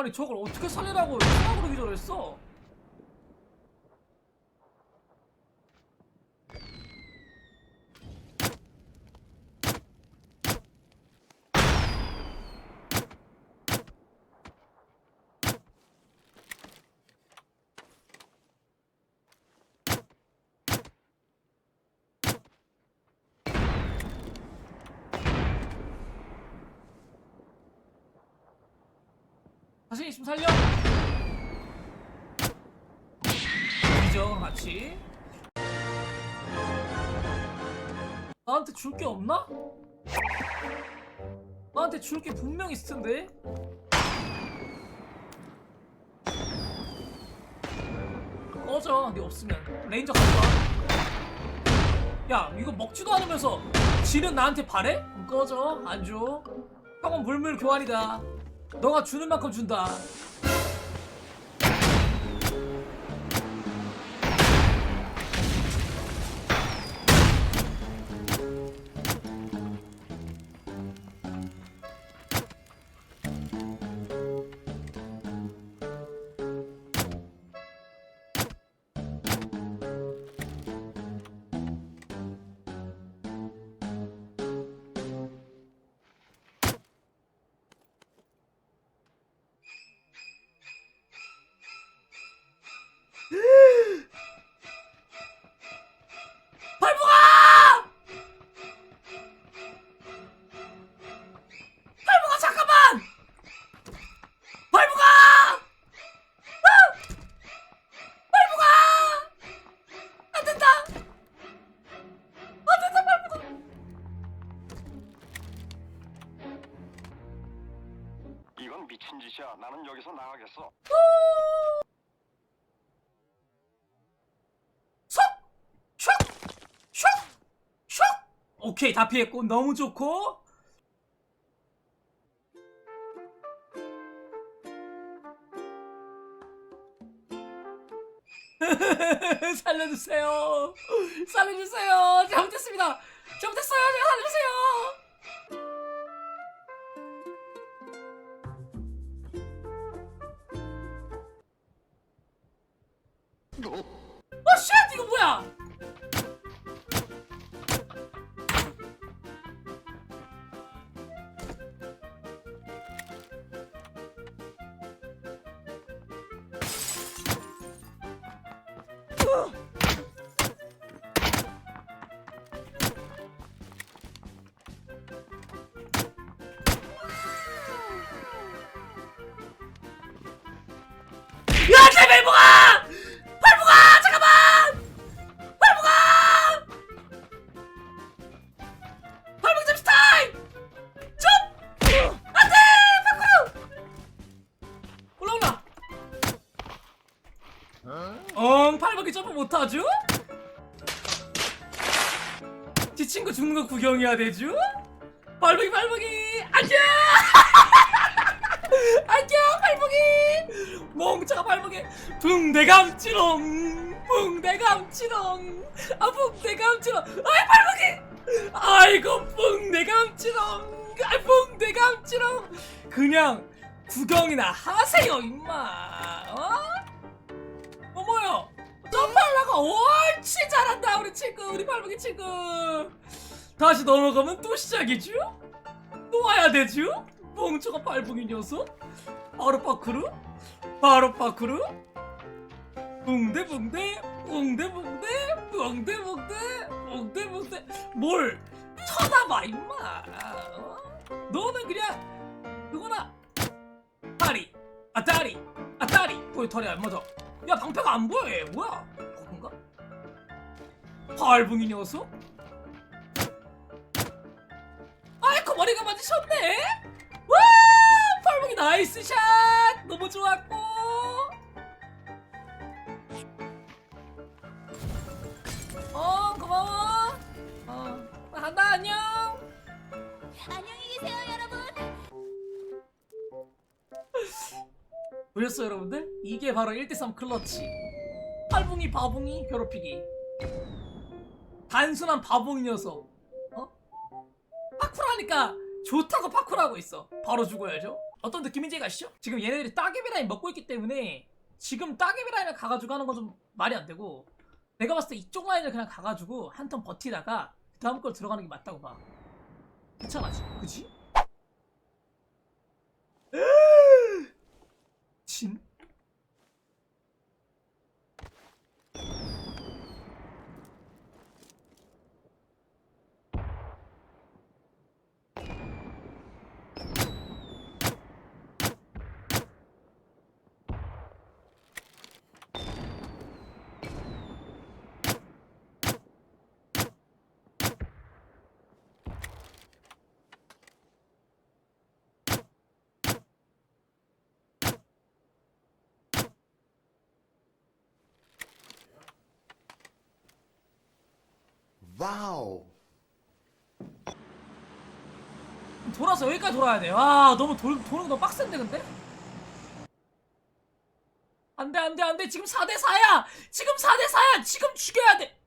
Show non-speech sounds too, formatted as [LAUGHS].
아니 저걸 어떻게 살리라고 생각으로 기절했어? 자신 있으면 살려. 이죠 같이. 나한테 줄 게 없나? 나한테 줄 게 분명 있을 텐데. 꺼져, 네 없으면 레인저 가져와. 야, 이거 먹지도 않으면서 지는 나한테 바래? 꺼져, 안 줘. 형은 물물 교환이다. 너가 주는 만큼 준다. 짓이야. 나는 여기서 나가겠어. 오케이 다 피했고 너무 좋고. [LAUGHS] 살려주세요. 살려주세요. 잘못했습니다. 잘못했어요. 살려주세요 점프 못하죠? 지 친구 죽는 거 구경해야 되죠? 발목이 발목이! 안녕! [LAUGHS] 안녕 발목이! 멍청한 발목이! 붕대감치롱! 붕대감치롱! 아 붕대감치롱! 아이 발목이! 아이고 붕대감치롱! 아 붕대감치롱! 그냥 구경이나 하세요 임마! 어? 어머요 점프하려고? 옳지 잘한다 우리 친구 우리 발목이 친구. 다시 넘어가면 또 시작이죠? 또 와야 되죠? 멍청한 발봉이 녀석. 바로 파크루 바로 파크루 붕대 붕대 붕대 붕대 붕대 붕대 붕대 붕대. 뭘 쳐다봐 임마. 어? 너는 그냥 그거나. 다리. 아 다리. 아 다리. 거기 다리 안 맞아 야 방패가 안 보여 얘. 뭐야? 그건가? 발봉이 녀석? 아이고 머리가 맞으셨네? 와 팔목이 나이스 샷! 너무 좋았고 보셨어요 여러분들 이게 바로 1대3 클러치 팔봉이 바봉이 괴롭히기 단순한 바봉이 녀석 어? 파쿠르하니까 좋다고 파쿠르하고 있어 바로 죽어야죠 어떤 느낌인지 아시죠? 지금 얘네들이 따개비 라인 먹고 있기 때문에 지금 따개비 라인을 가가지고 하는 건 좀 말이 안 되고 내가 봤을 때 이쪽 라인을 그냥 가가지고 한 턴 버티다가 그 다음 걸 들어가는 게 맞다고 봐. 괜찮아지, 그지? için 와우. 돌아서 여기까지 돌아야 돼. 와, 너무 돌, 도는 거 빡센데, 근데? 안 돼, 안 돼, 안 돼. 지금 4대 4야! 지금 4대 4야! 지금 죽여야 돼!